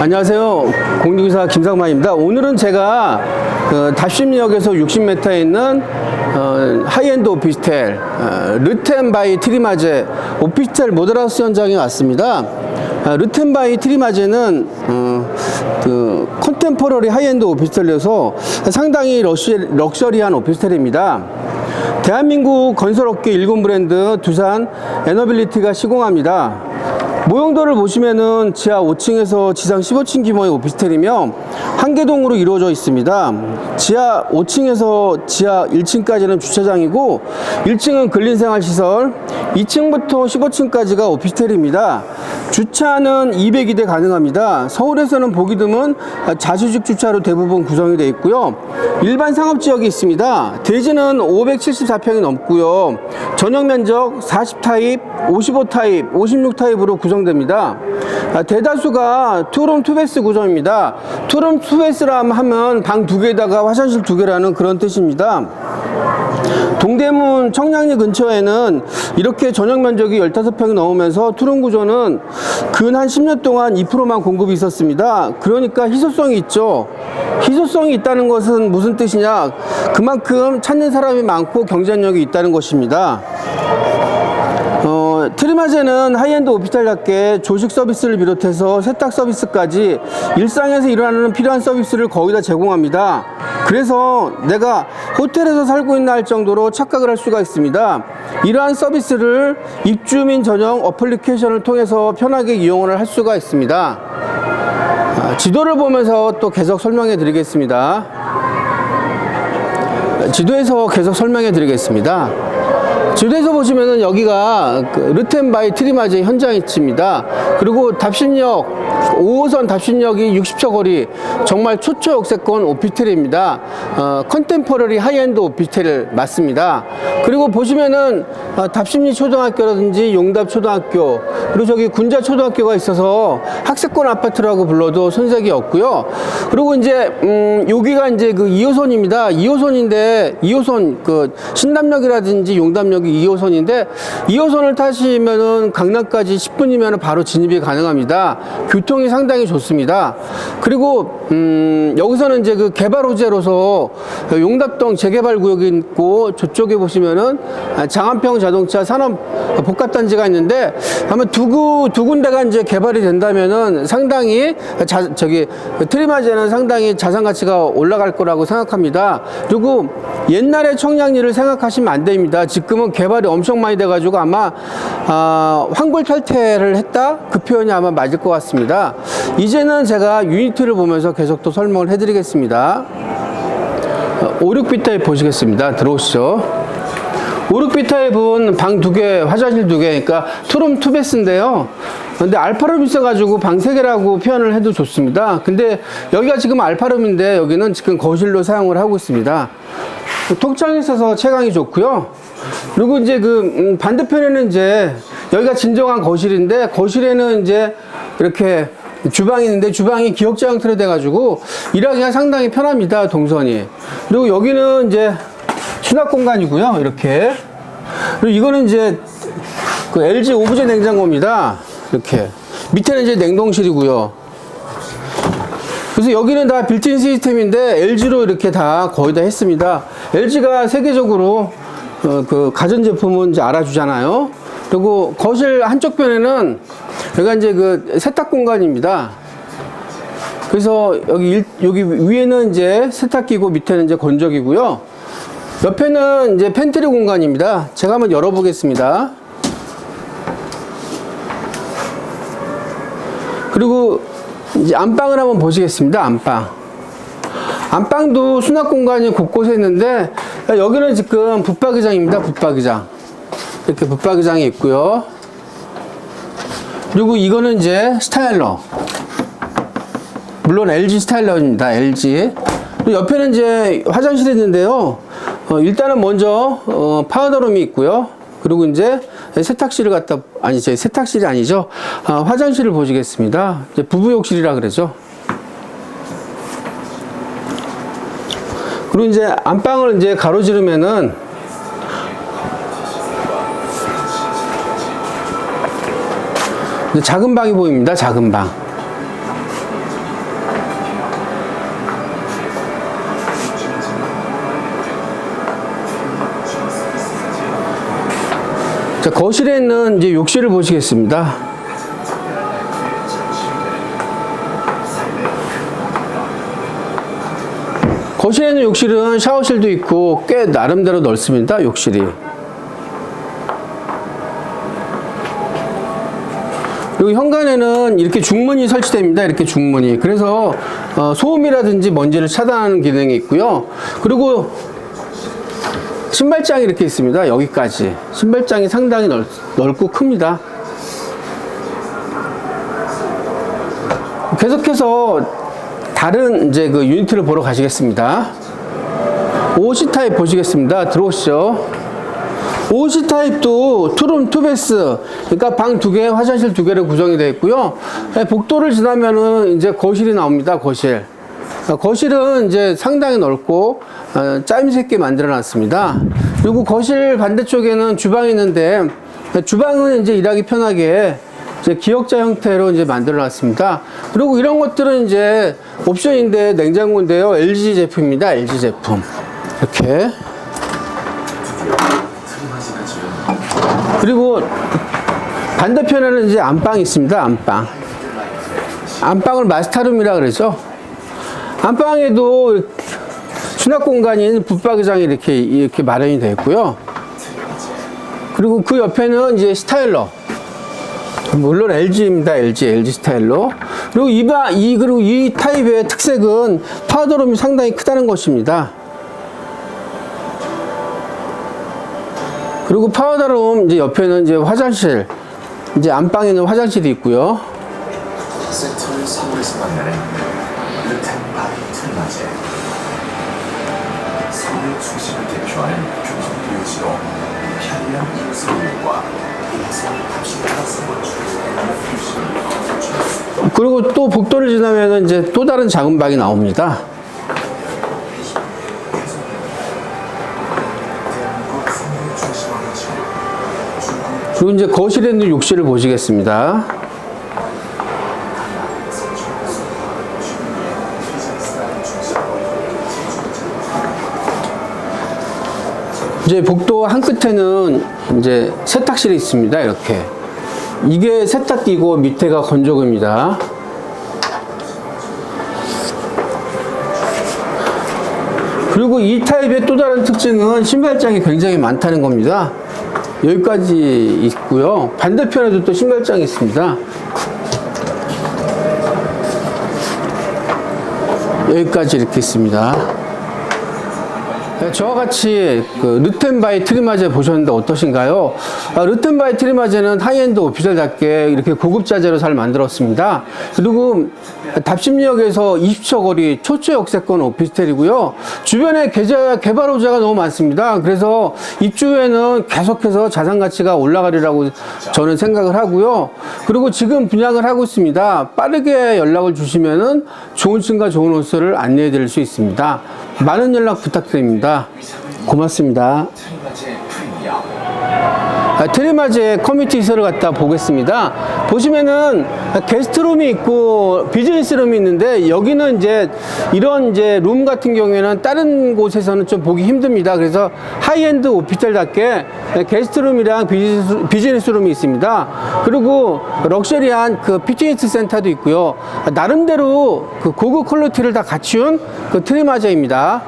안녕하세요. 공유기사 김상만입니다. 오늘은 제가 그 답심역에서 60m에 있는 어, 하이엔드 오피스텔 어, 르텐바이 트리마제 오피스텔 모델하우스 현장에 왔습니다. 어, 르텐바이 트리마제는 어, 그 컨템포러리 하이엔드 오피스텔에서 상당히 럭셔, 럭셔리한 오피스텔입니다. 대한민국 건설업계 일군 브랜드 두산 에너빌리티가 시공합니다. 모형도를 보시면은 지하 5층에서 지상 15층 규모의 오피스텔이며 한 개동으로 이루어져 있습니다. 지하 5층에서 지하 1층까지는 주차장이고 1층은 근린생활시설, 2층부터 15층까지가 오피스텔입니다. 주차는 202대 가능합니다. 서울에서는 보기 드문 자주식 주차로 대부분 구성이 되어 있고요. 일반 상업지역이 있습니다. 대지는 574평이 넘고요. 전용 면적 40타입, 55타입, 56타입으로 구성 됩니다. 아, 대다수가 투룸 투베스 구성입니다. 투룸 투베스라 하면 방 두 개에다가 화장실 두 개라는 그런 뜻입니다. 동대문 청량리 근처에는 이렇게 전용 면적이 15평이 넘으면서 투룸 구조는 근 한 10년 동안 2%만 공급이 있었습니다. 그러니까 희소성이 있죠. 희소성이 있다는 것은 무슨 뜻이냐? 그만큼 찾는 사람이 많고 경쟁력이 있다는 것입니다. 어, 트리마제는 하이엔드 오피스텔답게 조식 서비스를 비롯해서 세탁 서비스까지 일상에서 일어나는 필요한 서비스를 거의 다 제공합니다. 그래서 내가 호텔에서 살고 있나 할 정도로 착각을 할 수가 있습니다. 이러한 서비스를 입주민 전용 어플리케이션을 통해서 편하게 이용을 할 수가 있습니다. 아, 지도를 보면서 또 계속 설명해 드리겠습니다. 지도에서 계속 설명해 드리겠습니다. 지도에서 보시면은 여기가 그 르텐바이 트리마제 현장 위치입니다. 그리고 답신역 5호선 답신역이 60초 거리 정말 초초 역세권 오피스텔입니다. 어, 컨템포러리 하이엔드 오피스텔 맞습니다. 그리고 보시면은 어, 답심리 초등학교라든지 용답 초등학교 그리고 저기 군자 초등학교가 있어서 학세권 아파트라고 불러도 손색이 없고요. 그리고 이제 음, 여기가 이제 그 2호선입니다. 2호선인데 2호선 그 신담역이라든지 용담역 이 2호선인데 2호선을 타시면은 강남까지 10분이면 바로 진입이 가능합니다. 교통이 상당히 좋습니다. 그리고 음, 여기서는 이제 그 개발 호재로서 용답동 재개발 구역이 있고 저쪽에 보시면은 장안평 자동차 산업 복합단지가 있는데 아마 두, 구, 두 군데가 이제 개발이 된다면은 상당히 자, 저기 트리마제는 상당히 자산 가치가 올라갈 거라고 생각합니다. 그리고 옛날의 청량리를 생각하시면 안 됩니다. 지금은 개발이 엄청 많이 돼가지고 아마 아, 황골 탈퇴를 했다 그 표현이 아마 맞을 것 같습니다. 이제는 제가 유니트를 보면서 계속 또 설명을 해드리겠습니다. 5, 6비타입 보시겠습니다. 들어오시죠. 5, 6비타입은 방 두 개, 화장실 두 개, 그러니까 투룸 투베스인데요. 근데 알파룸 있어가지고 방 세 개라고 표현을 해도 좋습니다. 근데 여기가 지금 알파룸인데 여기는 지금 거실로 사용을 하고 있습니다. 통창이 있어서 채광이 좋고요. 그리고 이제 그 음, 반대편에는 이제 여기가 진정한 거실인데 거실에는 이제 이렇게 주방이 있는데 주방이 기역자 형태로 돼가지고 일하기가 상당히 편합니다 동선이. 그리고 여기는 이제 수납 공간이고요 이렇게. 그리고 이거는 이제 그 LG 오브제 냉장고입니다. 이렇게 밑에는 이제 냉동실이고요. 그래서 여기는 다 빌트인 시스템인데 LG로 이렇게 다 거의 다 했습니다. LG가 세계적으로 어, 그 가전제품은 이제 알아주잖아요. 그리고 거실 한쪽 편에는 여기가 이제 그 세탁 공간입니다. 그래서 여기 일, 여기 위에는 이제 세탁기고 밑에는 이제 건조기고요. 옆에는 이제 팬트리 공간입니다. 제가 한번 열어보겠습니다. 그리고 이제 안방을 한번 보시겠습니다. 안방. 안방도 수납 공간이 곳곳에 있는데 여기는 지금 붙박이장입니다. 붙박이장. 이렇게 붙박이장이 있고요. 그리고 이거는 이제 스타일러. 물론 LG 스타일러입니다. LG. 옆에는 이제 화장실이 있는데요. 어, 일단은 먼저 어, 파우더룸이 있고요. 그리고 이제 세탁실을 갖다 아니 제 세탁실이 아니죠. 아, 화장실을 보시겠습니다. 부부욕실이라 그러죠. 그리고 이제 안방을 이제 가로지르면은 작은 방이 보입니다. 작은 방. 자, 거실에 있는 이제 욕실을 보시겠습니다. 거실에 있는 욕실은 샤워실도 있고 꽤 나름대로 넓습니다. 욕실이. 그리고 현관에는 이렇게 중문이 설치됩니다. 이렇게 중문이. 그래서 어, 소음이라든지 먼지를 차단하는 기능이 있고요. 그리고 신발장이 이렇게 있습니다. 여기까지. 신발장이 상당히 넓, 넓고 큽니다. 계속해서 다른 이제 그 유니트를 보러 가시겠습니다. 오시 타입 보시겠습니다. 들어오시죠. 오시 타입도 투룸 투베스 그러니까 방 두 개, 화장실 두 개로 구성이 되어 있고요. 네, 복도를 지나면은 이제 거실이 나옵니다. 거실. 어, 거실은 이제 상당히 넓고 어, 짜임새게 만들어 놨습니다. 그리고 거실 반대쪽에는 주방이 있는데 주방은 이제 일하기 편하게 이제 기역자 형태로 이제 만들어 놨습니다. 그리고 이런 것들은 이제 옵션인데 냉장고인데요. LG 제품입니다. LG 제품. 이렇게. 그리고 반대편에는 이제 안방이 있습니다. 안방. 안방을 마스터룸이라 그러죠. 안방에도 수납 공간인 붙박이장이 이렇게 이렇게 마련이 되어 있고요. 그리고 그 옆에는 이제 스타일러. 물론 LG입니다. LG, LG 스타일러. 그리고 이, 바, 이, 그리고 이 타입의 특색은 파우더룸이 상당히 크다는 것입니다. 그리고 파우더룸 이제 옆에는 이제 화장실, 이제 안방에는 화장실이 있고요. 그리고 또 복도를 지나면 이제 또 다른 작은 방이 나옵니다. 그리고 이제 거실에 있는 욕실을 보시겠습니다. 이제 복도 한 끝에는 이제 세탁실이 있습니다. 이렇게. 이게 세탁기고 밑에가 건조기입니다. 그리고 이 타입의 또 다른 특징은 신발장이 굉장히 많다는 겁니다. 여기까지 있고요. 반대편에도 또 신발장이 있습니다. 여기까지 이렇게 있습니다. 네, 저와 같이 그 르텐바이 트리마제 보셨는데 어떠신가요? 아, 르텐바이 트리마제는 하이엔드 오피셜답게 이렇게 고급 자재로 잘 만들었습니다. 그리고 답심역에서 20초 거리 초초 역세권 오피스텔이고요. 주변에 개자, 개발 호재가 너무 많습니다. 그래서 입주에는 계속해서 자산 가치가 올라가리라고 저는 생각을 하고요. 그리고 지금 분양을 하고 있습니다. 빠르게 연락을 주시면은 좋은 층과 좋은 호수를 안내해 드릴 수 있습니다. 많은 연락 부탁드립니다. 고맙습니다. 틀맞이 프리미엄 아, 트리마즈의 커뮤니티 시설을 갖다 보겠습니다. 보시면은 게스트룸이 있고 비즈니스룸이 있는데 여기는 이제 이런 이제 룸 같은 경우에는 다른 곳에서는 좀 보기 힘듭니다. 그래서 하이엔드 오피스텔답게 게스트룸이랑 비즈니스, 비즈니스룸이 있습니다. 그리고 럭셔리한 그 피트니스 센터도 있고요. 나름대로 그 고급 퀄리티를 다 갖춘 그 트리마저입니다.